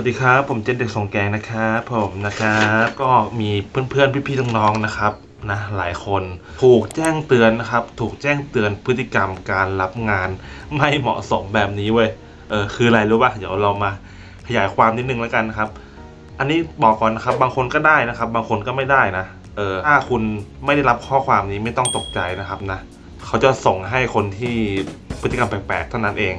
วัสดีครับ ผมเจนเด็กสงแกงนะครับผมนะครับก็มีเพื่อนๆพี่ๆน้องๆนะครับนะหลายคนถูกแจ้งเตือนนะครับ ถูกแจ้งเตือนพฤติกรรมการรับงานไม่เหมาะสมแบบนี้เว้ยเออคืออะไรรู้ป่ะเดี๋ยวเรามาขยายความนิดนึงแล้วกันนะครับ อันนี้บอกก่อนนะครับ บางคนก็ได้นะครับ บางคนก็ไม่ได้นะเออถ้าคุณไม่ได้รับข้อความนี้ไม่ต้องตกใจนะครับนะเขาจะส่งให้คนที่พฤติกรรมแปลกๆเท่านั้นเอง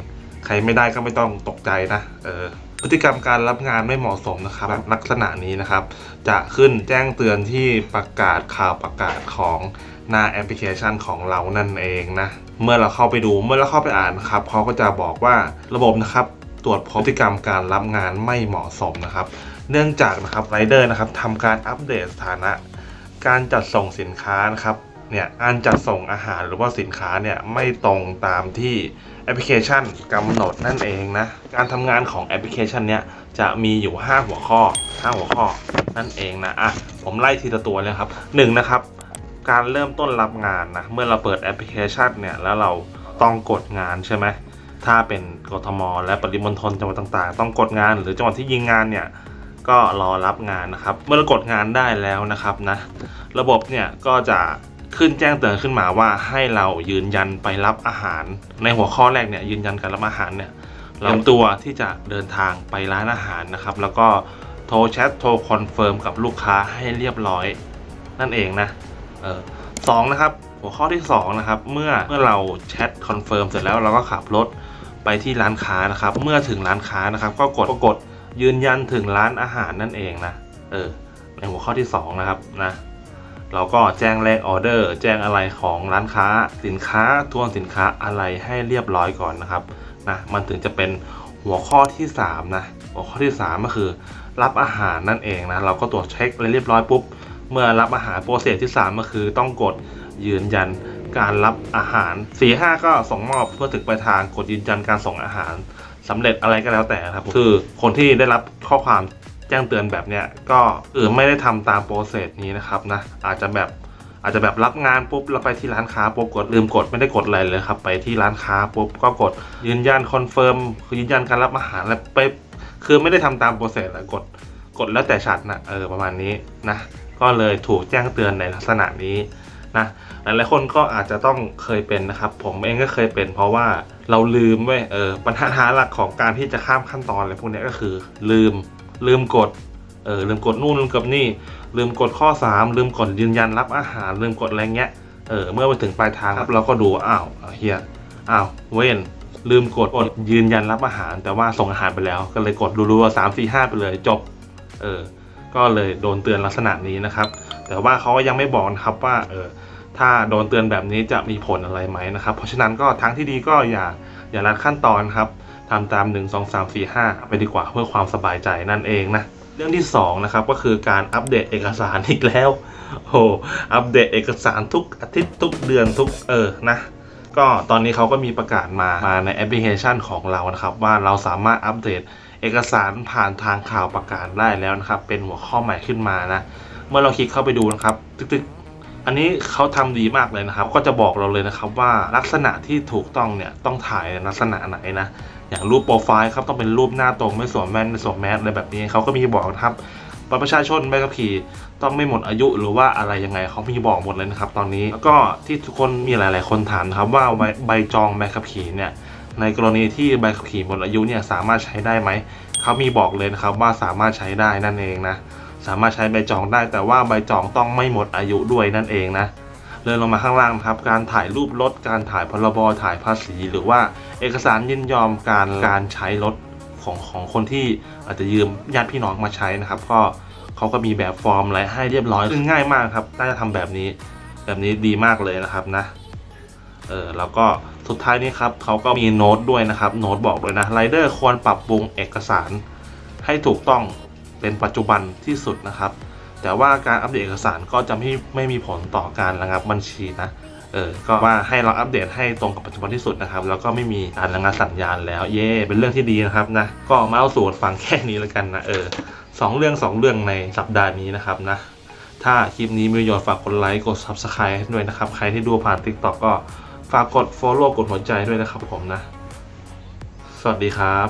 ใครไม่ได้ก็ไม่ต้องตกใจนะ เออ พฤติกรรมการรับงานไม่เหมาะสมนะครับแบบลักษณะนี้นะครับ จะขึ้นแจ้งเตือนที่ประกาศข่าวประกาศของหน้าแอปพลิเคชันของเรานั่นเองนะ เมื่อเราเข้าไปดูเมื่อเราเข้าไปอ่านนะครับเขาก็จะบอกว่าระบบนะครับตรวจพบพฤติกรรมการรับงานไม่เหมาะสมนะครับ เนื่องจากนะครับไรเดอร์นะครับทำการอัปเดตสถานะ การจัดส่งสินค้านะครับ เนี่ยการจัดส่งอาหารหรือว่าสินค้าเนี่ยไม่ตรงตามที่แอปพลิเคชันกำหนดนั่นเองนะ การทำงานของแอปพลิเคชันเนี้ยจะมีอยู่ 5 หัวข้อ 5 หัวข้อนั่นเองนะอะผมไล่ทีละตัวเลยครับหนึ่งนะครับการเริ่มต้นรับงานนะเมื่อเราเปิดแอปพลิเคชันเนี่ยแล้วเราต้องกดงานใช่ไหมถ้าเป็นกทม และปริมณฑลจังหวัดต่างๆ ต้องกดงานหรือจังหวัดที่ยิงงานเนี่ยก็รอรับงานนะครับ เมื่อเรากดงานได้แล้วนะครับนะ ระบบเนี่ยก็จะ ขึ้นแจ้งเตือนขึ้นมาว่าให้เรายืนยันไปรับอาหาร ในหัวข้อแรกเนี่ยยืนยันการรับอาหารเนี่ยเราเตรียมตัวที่จะเดินทางไปร้านอาหารนะครับ แล้วก็โทรแชทโทรคอนเฟิร์มกับลูกค้าให้เรียบร้อย นั่นเองนะเออสองนะครับหัวข้อที่สองนะครับเมื่อเมื่อเราแชทคอนเฟิร์มเสร็จแล้วเราก็ขับรถไปที่ร้านค้านะครับ เมื่อถึงร้านค้านะครับ ก็กดก็กดยืนยันถึงร้านอาหารนั่นเองนะเออในหัวข้อที่สองนะครับนะ เราก็แจ้งเลขออเดอร์ แจ้งอะไรของร้านค้า สินค้าทวนสินค้าอะไรให้เรียบร้อยก่อนนะครับนะมันถึงจะเป็นหัวข้อที่3นะหัวข้อที่ 3 ก็คือ รับอาหารนั่นเองนะเราก็ตรวจเช็คเรียบร้อยปุ๊บเมื่อรับอาหารโปรเซสที่ 3 ก็คือต้องกดยืนยันการรับอาหาร 4 5 ก็ส่งมอบเพื่อถึงปลายทางกดยืนยันการส่งอาหารสำเร็จอะไรก็แล้วแต่ครับคือคนที่ได้รับข้อความ แจ้งเตือนแบบเนี้ยก็เออไม่ได้ทำตามโปรเซสนี้นะครับนะอาจจะแบบอาจจะแบบรับงานปุ๊บเราไปที่ร้านค้าปุ๊บกดลืมกดไม่ได้กดอะไรเลยครับ ไปที่ร้านค้าปุ๊บก็กดยืนยันคอนเฟิร์มคือยืนยันการรับอาหารแล้วไปคือไม่ได้ทำตามโปรเซสแล้วกดกดแล้วแต่ฉันนะเออประมาณนี้นะก็เลยถูกแจ้งเตือนในลักษณะนี้นะหลายๆคนก็อาจจะต้องเคยเป็นนะครับ ผมเองก็เคยเป็น เพราะว่าเราลืมเว้เออปัญหาหลักของการที่จะข้ามขั้นตอนอะไรพวกนี้ก็คือ ลืม ลืมกดเออลืมกดนู่นลืมกดนี่ ลืมกดข้อ 3 ลืมกดยืนยันรับอาหาร ลืมกดอะไรเงี้ยเออเมื่อไปถึงปลายทางครับเราก็ดูอ้าวเฮียอ้าวเว้นลืมกดกดยืนยันรับอาหาร แต่ว่าส่งอาหารไปแล้ว ก็เลยกดรัวๆสามสี่ห้าไปเลยจบเออก็เลยโดนเตือนลักษณะนี้นะครับ แต่ว่าเขาก็ยังไม่บอกนะครับว่าเออถ้าโดนเตือนแบบนี้จะมีผลอะไรไหมนะครับ เพราะฉะนั้นก็ทางที่ดีก็อย่าอย่าลัดขั้นตอนครับ ทำตาม 1 2 3 4 5 ไปดีกว่าเพื่อความสบายใจนั่นเองนะเรื่องที่2นะครับก็คือการอัปเดตเอกสารอีกแล้วโอ้อัปเดตเอกสารทุกอาทิตย์ทุกเดือนทุกเออนะก็ตอนนี้เขาก็มีประกาศมามาในแอปพลิเคชันของเรานะครับ ว่าเราสามารถอัปเดตเอกสารผ่านทางข่าวประกาศได้แล้วนะครับ เป็นหัวข้อใหม่ขึ้นมานะเมื่อเราคลิกเข้าไปดูนะครับตึกๆ อันนี้เขาทำดีมากเลยนะครับ ก็จะบอกเราเลยนะครับว่าลักษณะที่ถูกต้องเนี่ยต้องถ่ายลักษณะไหนนะ อย่างรูปโปรไฟล์ครับต้องเป็นรูปหน้าตรงไม่สวมแว่นไม่สวมแมสอะไรแบบนี้เขาก็มีบอกนะครับบัตรประชาชนใบขับขี่ต้องไม่หมดอายุหรือว่าอะไรยังไงเขามีบอกหมดเลยนะครับ ตอนนี้แล้วก็ที่ทุกคนมีหลาย ๆ คนถามครับว่าใบใบจองใบขับขี่เนี่ยในกรณีที่ใบขับขี่หมดอายุเนี่ยสามารถใช้ได้ไหมเขามีบอกเลยนะครับว่าสามารถใช้ได้นั่นเองนะสามารถใช้ใบจองได้แต่ว่าใบจองต้องไม่หมดอายุด้วยนั่นเองนะ เลื่อนลงมาข้างล่างครับ การถ่ายรูปรถ การถ่ายพรบถ่ายภาษี หรือว่าเอกสารยินยอมการการใช้รถของของคนที่อาจจะยืมญาติพี่น้องมาใช้นะครับ ก็เขาก็มีแบบฟอร์มอะไรให้เรียบร้อยซึ่งง่ายมากครับน่าจะทำแบบนี้ แบบนี้ดีมากเลยนะครับนะเออแล้วก็สุดท้ายนี้ครับเขาก็มีโน้ตด้วยนะครับโน้ตบอกเลยนะไรเดอร์ควรปรับปรุงเอกสารให้ถูกต้องเป็นปัจจุบันที่สุดนะครับ แต่ว่าการอัปเดตเอกสารก็จะไม่ไม่มีผลต่อการระงับบัญชีนะเออก็ว่าให้เราอัปเดตให้ตรงกับปัจจุบันที่สุดนะครับ แล้วก็ไม่มีการระงับสัญญาณแล้วเย่เป็นเรื่องที่ดีนะครับนะก็มาเอาสูตรฟังแค่นี้แล้วกันนะเออสองเรื่องสองเรื่องในสัปดาห์นี้นะครับนะถ้าคลิปนี้มีประโยชน์ฝากกดไลค์กด Subscribe ให้ด้วยนะครับ ใครที่ดูผ่าน TikTok ก็ฝากกด Follow กดหัวใจด้วยนะครับผมนะ สวัสดีครับ